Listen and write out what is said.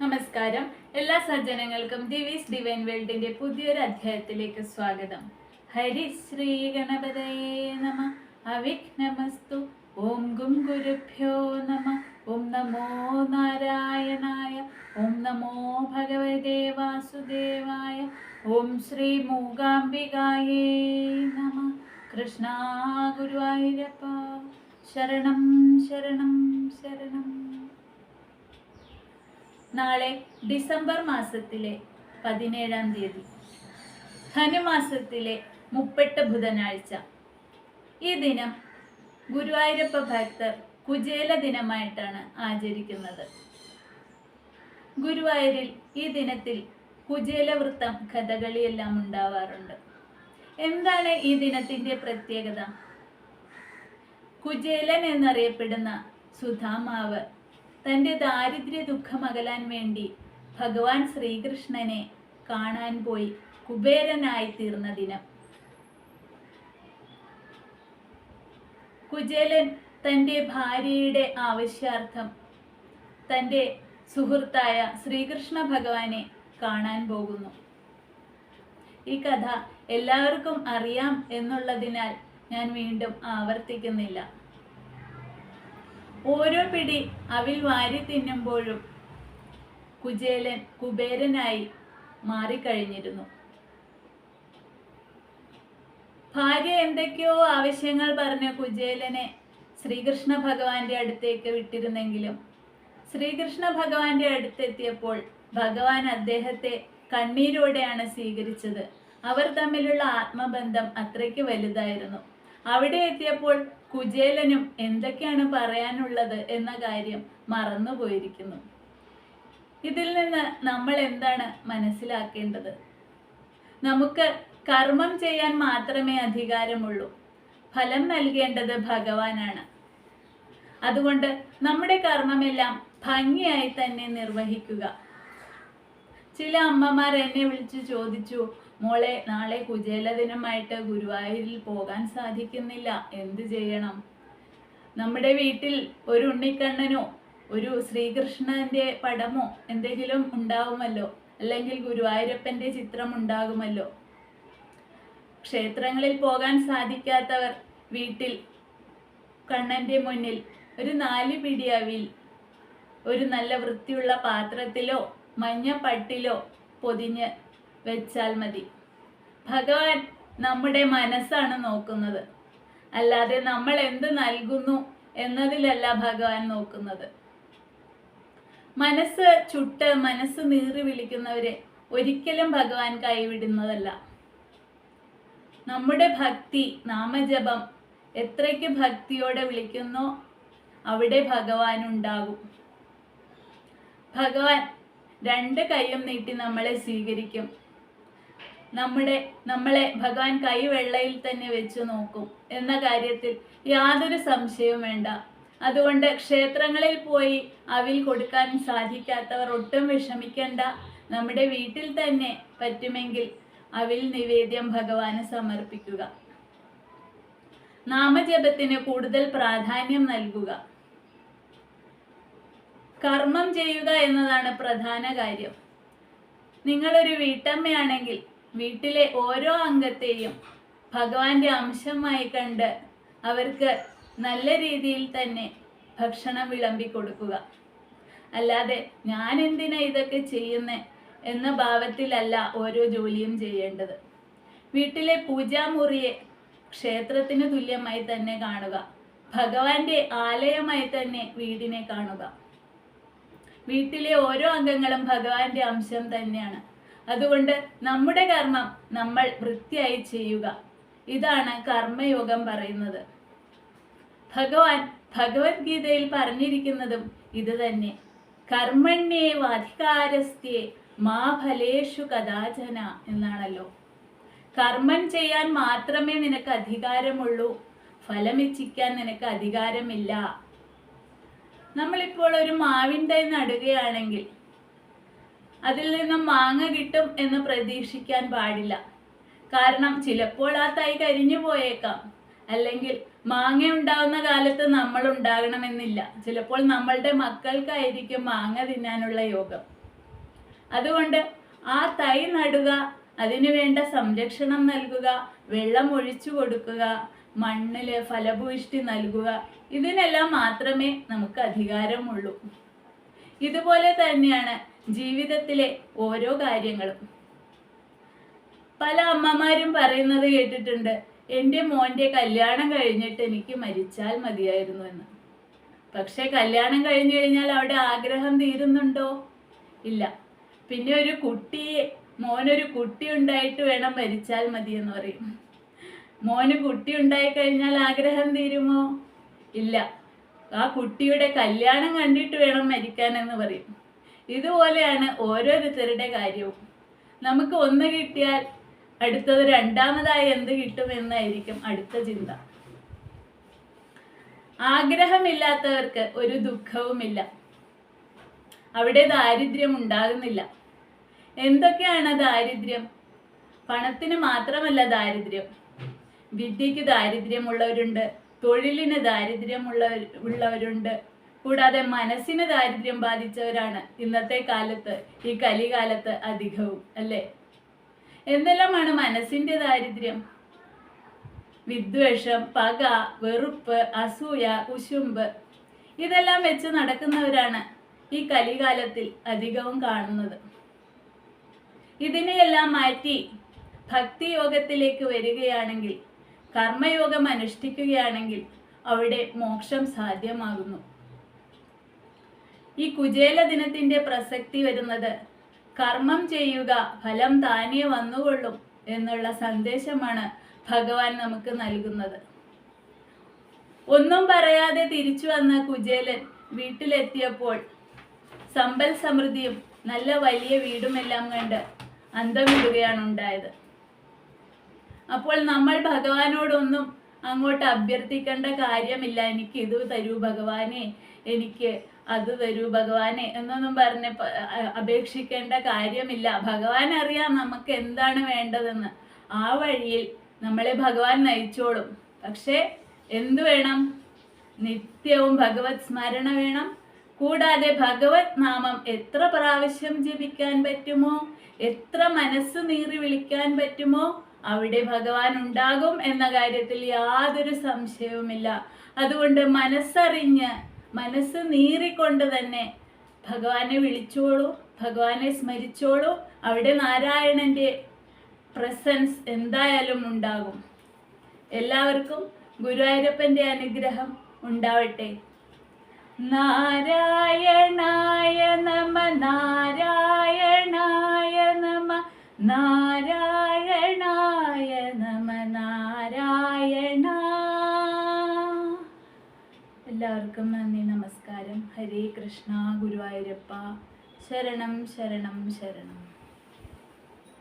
നമസ്കാരം. എല്ലാ സജ്ജനങ്ങൾക്കും ദിവീസ് ഡിവൈൻ വേൾഡിന്റെ പുതിയൊരു അധ്യായത്തിലേക്ക് സ്വാഗതം. ഹരി ശ്രീ ഗണപതയേ നമ. അവിഘ്നമസ്തു. ഓം ഗും ഗുരുഭ്യോ നമ. ഓം നമോ നാരായണായ. ഓം നമോ ഭഗവതേ വാസുദേവായ. ഓം ശ്രീ മൂകാംബികായേ നമ. കൃഷ്ണ ഗുരുവായൂരപ്പ. ശരണം ശരണം ശരണം. നാളെ ഡിസംബർ മാസത്തിലെ പതിനേഴാം തീയതി. ധനുമാസത്തിലെ മുപ്പെട്ട് ബുധനാഴ്ച. ഈ ദിനം ഗുരുവായൂരപ്പ ഭക്തർ കുചേല ദിനമായിട്ടാണ് ആചരിക്കുന്നത്. ഗുരുവായൂരിൽ ഈ ദിനത്തിൽ കുചേല വൃത്തം കഥകളിയെല്ലാം ഉണ്ടാവാറുണ്ട്. എന്താണ് ഈ ദിനത്തിന്റെ പ്രത്യേകത? കുചേലൻ എന്നറിയപ്പെടുന്ന സുധാമാവ് തന്റെ ദാരിദ്ര്യ ദുഃഖമകലാൻ വേണ്ടി ഭഗവാൻ ശ്രീകൃഷ്ണനെ കാണാൻ പോയി കുബേരനായി തീർന്ന ദിനം. കുചേലൻ തന്റെ ഭാര്യയുടെ ആവശ്യാർത്ഥം തന്റെ സുഹൃത്തായ ശ്രീകൃഷ്ണ ഭഗവാനെ കാണാൻ പോകുന്നു. ഈ കഥ എല്ലാവർക്കും അറിയാം എന്നുള്ളതിനാൽ ഞാൻ വീണ്ടും ആവർത്തിക്കുന്നില്ല. ഓരോ പിടി അവിൽ വാരി തിന്നുമ്പോഴും കുചേലൻ കുബേരനായി മാറിക്കഴിഞ്ഞിരുന്നു. ഭാര്യ എന്തൊക്കെയോ ആവശ്യങ്ങൾ പറഞ്ഞ കുചേലനെ ശ്രീകൃഷ്ണ ഭഗവാന്റെ അടുത്തേക്ക് വിട്ടിരുന്നെങ്കിലും ശ്രീകൃഷ്ണ ഭഗവാന്റെ അടുത്തെത്തിയപ്പോൾ ഭഗവാൻ അദ്ദേഹത്തെ കണ്ണീരോടെയാണ് സ്വീകരിച്ചത്. അവർ തമ്മിലുള്ള ആത്മബന്ധം അത്രയ്ക്ക് വലുതായിരുന്നു. അവിടെ എത്തിയപ്പോൾ കുചേലനും എന്തൊക്കെയാണ് പറയാനുള്ളത് എന്ന കാര്യം മറന്നുപോയിരിക്കുന്നു. ഇതിൽ നിന്ന് നമ്മൾ എന്താണ് മനസ്സിലാക്കേണ്ടത്? നമുക്ക് കർമ്മം ചെയ്യാൻ മാത്രമേ അധികാരമുള്ളൂ. ഫലം നൽകേണ്ടത് ഭഗവാനാണ്. അതുകൊണ്ട് നമ്മുടെ കർമ്മമെല്ലാം ഭംഗിയായി തന്നെ നിർവഹിക്കുക. ചില അമ്മമാർ എന്നെ വിളിച്ചു ചോദിച്ചു മോളെ നാളെ കുചേല ദിനമായിട്ട് ഗുരുവായൂരിൽ പോകാൻ സാധിക്കുന്നില്ല. എന്ത് ചെയ്യണം? നമ്മുടെ വീട്ടിൽ ഒരു ഉണ്ണിക്കണ്ണനോ ഒരു ശ്രീകൃഷ്ണന്റെ പടമോ എന്തെങ്കിലും ഉണ്ടാവുമല്ലോ? അല്ലെങ്കിൽ ഗുരുവായൂരപ്പന്റെ ചിത്രം ഉണ്ടാകുമല്ലോ? ക്ഷേത്രങ്ങളിൽ പോകാൻ സാധിക്കാത്തവർ വീട്ടിൽ കണ്ണന്റെ മുന്നിൽ ഒരു നാല് പിടി അവിൽ ഒരു നല്ല വൃത്തിയുള്ള പാത്രത്തിലോ മഞ്ഞ പട്ടിലോ പൊതിഞ്ഞ് വെച്ചാൽ മതി. ഭഗവാൻ നമ്മുടെ മനസ്സാണ് നോക്കുന്നത്. അല്ലാതെ നമ്മൾ എന്ത് നൽകുന്നു എന്നതിലല്ല ഭഗവാൻ നോക്കുന്നത്. മനസ്സ് ചുട്ട് മനസ്സ് നീറി വിളിക്കുന്നവരെ ഒരിക്കലും ഭഗവാൻ കൈവിടുന്നതല്ല. നമ്മുടെ ഭക്തി നാമജപം എത്രയ്ക്ക് ഭക്തിയോടെ വിളിക്കുന്നോ അവിടെ ഭഗവാൻ ഉണ്ടാകും. ഭഗവാൻ രണ്ട് കൈയും നീട്ടി നമ്മളെ സ്വീകരിക്കും. നമ്മുടെ നമ്മളെ ഭഗവാൻ കൈവെള്ളയിൽ തന്നെ വെച്ചു നോക്കും എന്ന കാര്യത്തിൽ യാതൊരു സംശയവും വേണ്ട. അതുകൊണ്ട് ക്ഷേത്രങ്ങളിൽ പോയി അവിൽ കൊടുക്കാൻ സാധിക്കാത്തവർ ഒട്ടും വിഷമിക്കേണ്ട. നമ്മുടെ വീട്ടിൽ തന്നെ പറ്റുമെങ്കിൽ അവിൽ നിവേദ്യം ഭഗവാന് സമർപ്പിക്കുക. നാമജപത്തിന് കൂടുതൽ പ്രാധാന്യം നൽകുക. കർമ്മം ചെയ്യുക എന്നതാണ് പ്രധാന കാര്യം. നിങ്ങളൊരു വീട്ടമ്മയാണെങ്കിൽ വീട്ടിലെ ഓരോ അംഗത്തെയും ഭഗവാന്റെ അംശമായി കണ്ട് അവർക്ക് നല്ല രീതിയിൽ തന്നെ ഭക്ഷണം വിളമ്പി കൊടുക്കുക അല്ലാതെ ഞാൻ എന്തിനാ ഇതൊക്കെ ചെയ്യുന്നേ എന്ന ഭാവത്തിലല്ല ഓരോ ജോലിയും ചെയ്യേണ്ടത്. വീട്ടിലെ പൂജാമുറിയെ ക്ഷേത്രത്തിന് തുല്യമായി തന്നെ കാണുക. ഭഗവാന്റെ ആലയമായി തന്നെ വീടിനെ കാണുക. വീട്ടിലെ ഓരോ അംഗങ്ങളും ഭഗവാന്റെ അംശം തന്നെയാണ്. അതുകൊണ്ട് നമ്മുടെ കർമ്മം നമ്മൾ വൃത്തിയായി ചെയ്യുക. ഇതാണ് കർമ്മയോഗം പറയുന്നത്. ഭഗവാൻ ഭഗവത്ഗീതയിൽ പറഞ്ഞിരിക്കുന്നതും ഇത് തന്നെ. കർമ്മണ്യേ മാ ഫലേഷു കഥാചന എന്നാണല്ലോ. കർമ്മം ചെയ്യാൻ മാത്രമേ നിനക്ക് അധികാരമുള്ളൂ. ഫലമിച്ഛിക്കാൻ നിനക്ക് അധികാരമില്ല. നമ്മളിപ്പോൾ ഒരു മാവിൻ തൈ നടുകയാണെങ്കിൽ അതിൽ നിന്നും മാങ്ങ കിട്ടും എന്ന് പ്രതീക്ഷിക്കാൻ പാടില്ല. കാരണം ചിലപ്പോൾ ആ തൈ കരിഞ്ഞു പോയേക്കാം. അല്ലെങ്കിൽ മാങ്ങ ഉണ്ടാവുന്ന കാലത്ത് നമ്മൾ ഉണ്ടാകണമെന്നില്ല ചിലപ്പോൾ നമ്മളുടെ മക്കൾക്കായിരിക്കും മാങ്ങ തിന്നാനുള്ള യോഗം. അതുകൊണ്ട് ആ തൈ നടുക അതിനു വേണ്ട സംരക്ഷണം നൽകുക വെള്ളം ഒഴിച്ചു കൊടുക്കുക മണ്ണിൽ ഫലഭൂയിഷ്ടി നൽകുക ഇതിനെല്ലാം മാത്രമേ നമുക്ക് അധികാരമുള്ളൂ. ഇതുപോലെ തന്നെയാണ് ജീവിതത്തിലെ ഓരോ കാര്യങ്ങളും. പല അമ്മമാരും പറയുന്നത് കേട്ടിട്ടുണ്ട് എന്റെ മോന്റെ കല്യാണം കഴിഞ്ഞിട്ട് എനിക്ക് മരിച്ചാൽ മതിയായിരുന്നു എന്ന്. പക്ഷേ കല്യാണം കഴിഞ്ഞു കഴിഞ്ഞാൽ അവിടെ ആഗ്രഹം തീരുന്നുണ്ടോ? ഇല്ല. പിന്നെ ഒരു കുട്ടിയെ മോനൊരു കുട്ടി ഉണ്ടായിട്ട് വേണം മരിച്ചാൽ മതി എന്ന് പറയും. മോന് കുട്ടി ഉണ്ടായി കഴിഞ്ഞാൽ ആഗ്രഹം തീരുമോ? ഇല്ല. ആ കുട്ടിയുടെ കല്യാണം കണ്ടിട്ട് വേണം മരിക്കാൻ എന്ന് പറയും. ഇതുപോലെയാണ് ഓരോരുത്തരുടെ കാര്യവും. നമുക്ക് ഒന്ന് കിട്ടിയാൽ അടുത്തത് രണ്ടാമതായി എന്ത് കിട്ടുമെന്നായിരിക്കും അടുത്ത ചിന്ത. ആഗ്രഹമില്ലാത്തവർക്ക് ഒരു ദുഃഖവുമില്ല. അവിടെ ദാരിദ്ര്യം ഉണ്ടാകുന്നില്ല. എന്തൊക്കെയാണ് ദാരിദ്ര്യം? പണത്തിന് മാത്രമല്ല ദാരിദ്ര്യം. വിദ്യക്ക് ദാരിദ്ര്യമുള്ളവരുണ്ട് തൊഴിലിന് ദാരിദ്ര്യമുള്ളവർ ഉള്ളവരുണ്ട് കൂടാതെ മനസ്സിന് ദാരിദ്ര്യം ബാധിച്ചവരാണ് ഇന്നത്തെ കാലത്ത് ഈ കലികാലത്ത് അധികവും അല്ലേ? എന്തെല്ലാമാണ് മനസ്സിന്റെ ദാരിദ്ര്യം? വിദ്വേഷം പക വെറുപ്പ് അസൂയ കുശുമ്പ്. ഇതെല്ലാം വെച്ച് നടക്കുന്നവരാണ് ഈ കലികാലത്തിൽ അധികവും കാണുന്നത്. ഇതിനെയെല്ലാം മാറ്റി ഭക്തിയോഗത്തിലേക്ക് വരികയാണെങ്കിൽ കർമ്മയോഗം അനുഷ്ഠിക്കുകയാണെങ്കിൽ അവിടെ മോക്ഷം സാധ്യമാകുന്നു. ഈ കുചേല ദിനത്തിന്റെ പ്രസക്തി വരുന്നത് കർമ്മം ചെയ്യുക ഫലം താനേ വന്നുകൊള്ളും എന്നുള്ള സന്ദേശമാണ് ഭഗവാൻ നമുക്ക് നൽകുന്നത്. ഒന്നും പറയാതെ തിരിച്ചു വന്ന കുചേലൻ വീട്ടിലെത്തിയപ്പോൾ സമ്പൽ സമൃദ്ധിയും നല്ല വലിയ വീടുമെല്ലാം കണ്ട് അന്തം വിടുകയാണ് ഉണ്ടായത്. അപ്പോൾ നമ്മൾ ഭഗവാനോടൊന്നും അങ്ങോട്ട് അഭ്യർത്ഥിക്കേണ്ട കാര്യമില്ല. എനിക്ക് ഇത് തരൂ ഭഗവാനെ. എനിക്ക് അത് തരൂ ഭഗവാനെ എന്നൊന്നും പറഞ്ഞ് അപേക്ഷിക്കേണ്ട കാര്യമില്ല. ഭഗവാൻ അറിയാം നമുക്ക് എന്താണ് വേണ്ടതെന്ന്. ആ വഴിയിൽ നമ്മളെ ഭഗവാൻ നയിച്ചോളും. പക്ഷേ എന്തു വേണം? നിത്യവും ഭഗവത് സ്മരണ വേണം. കൂടാതെ ഭഗവത് നാമം എത്ര പ്രാവശ്യം ജപിക്കാൻ പറ്റുമോ? എത്ര മനസ്സ് നീറി വിളിക്കാൻ പറ്റുമോ? അവിടെ ഭഗവാൻ ഉണ്ടാകും എന്ന കാര്യത്തിൽ യാതൊരു സംശയവുമില്ല. അതുകൊണ്ട് മനസ്സറിഞ്ഞ് മനസ്സ് നീറിക്കൊണ്ട് തന്നെ ഭഗവാനെ വിളിച്ചോളൂ ഭഗവാനെ സ്മരിച്ചോളൂ. അവിടെ നാരായണന്റെ പ്രസൻസ് എന്തായാലും ഉണ്ടാകും. എല്ലാവർക്കും ഗുരുവായൂരപ്പന്റെ അനുഗ്രഹം ഉണ്ടാവട്ടെ. നാരായണായ നമ നാരായണായ നമ നാരായണായ നമ. എല്ലാവർക്കും നന്ദി നമസ്കാരം. ഹരേ കൃഷ്ണ ഗുരുവായൂരപ്പ. ശരണം ശരണം ശരണം.